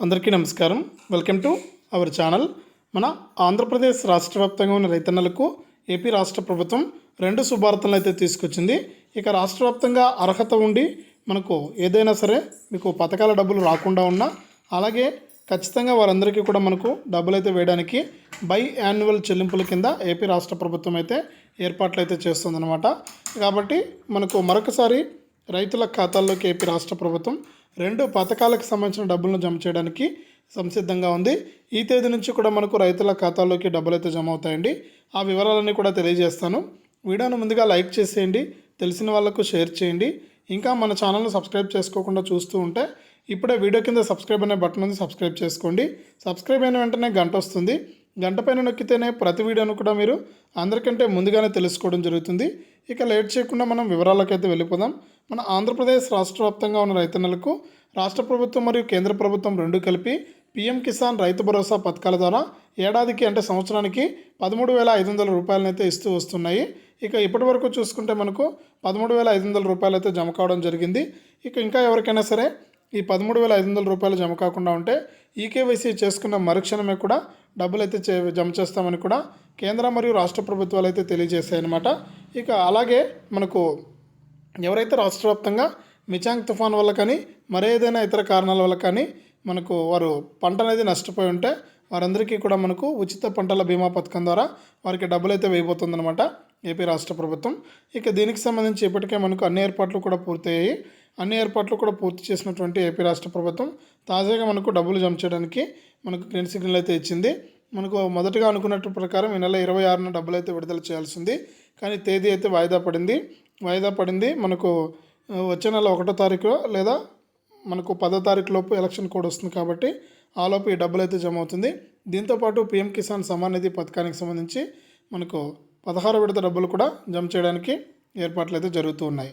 అందరికీ నమస్కారం. Welcome to our channel మన ఆంధ్రప్రదేశ్ రాష్ట్ర వ్యాప్తంగా ఉన్న రైతన్నలకు ఏపీ రాష్ట్ర ప్రభుత్వం రెండు శుభార్తలను అయితే తీసుకొచ్చింది. ఇక రాష్ట్ర వ్యాప్తంగా అర్హత ఉండి మనకు ఏదైనా సరే మీకు పథకాల డబ్బులు రాకుండా ఉన్నా అలాగే ఖచ్చితంగా వారందరికీ కూడా మనకు డబ్బులు అయితే వేయడానికి బై యాన్యువల్ చెల్లింపుల కింద ఏపీ రాష్ట్ర ప్రభుత్వం అయితే ఏర్పాట్లు అయితే చేస్తుందన్నమాట. కాబట్టి మనకు మరొకసారి రైతుల ఖాతాల్లోకి ఏపీ రాష్ట్ర ప్రభుత్వం రెండు పథకాలకు సంబంధించిన డబ్బులను జమ చేయడానికి సంసిద్ధంగా ఉంది. ఈ తేదీ నుంచి కూడా మనకు రైతుల ఖాతాలోకి డబ్బులు అయితే జమ అవుతాయండి. ఆ వివరాలన్నీ కూడా తెలియజేస్తాను. వీడియోను ముందుగా లైక్ చేసేయండి. తెలిసిన వాళ్ళకు షేర్ చేయండి. ఇంకా మన ఛానల్ను సబ్స్క్రైబ్ చేసుకోకుండా చూస్తూ ఉంటే ఇప్పుడే వీడియో కింద సబ్స్క్రైబ్ అనే బటన్ ఉంది సబ్స్క్రైబ్ చేసుకోండి. సబ్స్క్రైబ్ అయిన వెంటనే గంట వస్తుంది. గంట పైన నొక్కితేనే ప్రతి వీడియోను కూడా మీరు అందరికంటే ముందుగానే తెలుసుకోవడం జరుగుతుంది. ఇక లేట్ చేయకుండా మనం వివరాలకైతే వెళ్ళిపోదాం. మన ఆంధ్రప్రదేశ్ రాష్ట్ర వ్యాప్తంగా ఉన్న రైతన్నలకు రాష్ట్ర ప్రభుత్వం మరియు కేంద్ర ప్రభుత్వం రెండు కలిపి పీఎం కిసాన్ రైతు భరోసా పథకాల ద్వారా ఏడాదికి అంటే సంవత్సరానికి పదమూడు వేల ఐదు వందల రూపాయలనైతే ఇస్తూ వస్తున్నాయి. ఇక ఇప్పటి వరకు చూసుకుంటే మనకు పదమూడు వేల ఐదు వందల రూపాయలు అయితే జమ కావడం జరిగింది. ఇక ఇంకా ఎవరికైనా సరే ఈ పదమూడు వేల ఐదు వందల రూపాయలు జమ కాకుండా ఉంటే ఈకేవైసీ చేసుకున్న మరుక్షణమే కూడా డబ్బులు అయితే చే జమ చేస్తామని కూడా కేంద్ర మరియు రాష్ట్ర ప్రభుత్వాలు అయితే తెలియజేశాయన్నమాట. ఇక అలాగే మనకు ఎవరైతే రాష్ట్ర వ్యాప్తంగా మిచాంగ్ తుఫాన్ వల్ల కానీ మరేదైనా ఇతర కారణాల వల్ల కానీ మనకు వారు పంట అనేది నష్టపోయి ఉంటే వారందరికీ కూడా మనకు ఉచిత పంటల బీమా పథకం ద్వారా వారికి డబ్బులు అయితే వేయబోతుందన్నమాట ఏపీ రాష్ట్ర ప్రభుత్వం. ఇక దీనికి సంబంధించి ఇప్పటికే మనకు అన్ని ఏర్పాట్లు కూడా పూర్తయ్యాయి. అన్ని ఏర్పాట్లు కూడా పూర్తి చేసినటువంటి ఏపీ రాష్ట్ర ప్రభుత్వం తాజాగా మనకు డబ్బులు జమ చేయడానికి మనకు గ్రీన్ సిగ్నల్ అయితే ఇచ్చింది. మనకు మొదటగా అనుకున్నట్టు ప్రకారం ఈ నెల ఇరవై ఆరున డబ్బులు అయితే విడుదల చేయాల్సింది. కానీ తేదీ అయితే వాయిదా పడింది. వాయిదా పడింది మనకు వచ్చే నెల ఒకటో తారీఖు లేదా మనకు పదో తారీఖు లోపు ఎలక్షన్ కోడ్ వస్తుంది కాబట్టి ఆ లోపు ఈ డబ్బులు అయితే జమ అవుతుంది. దీంతోపాటు పీఎం కిసాన్ సమాన్ నిధి పథకానికి సంబంధించి మనకు పదహారు విడత డబ్బులు కూడా జమ చేయడానికి ఏర్పాట్లు అయితే జరుగుతూ ఉన్నాయి.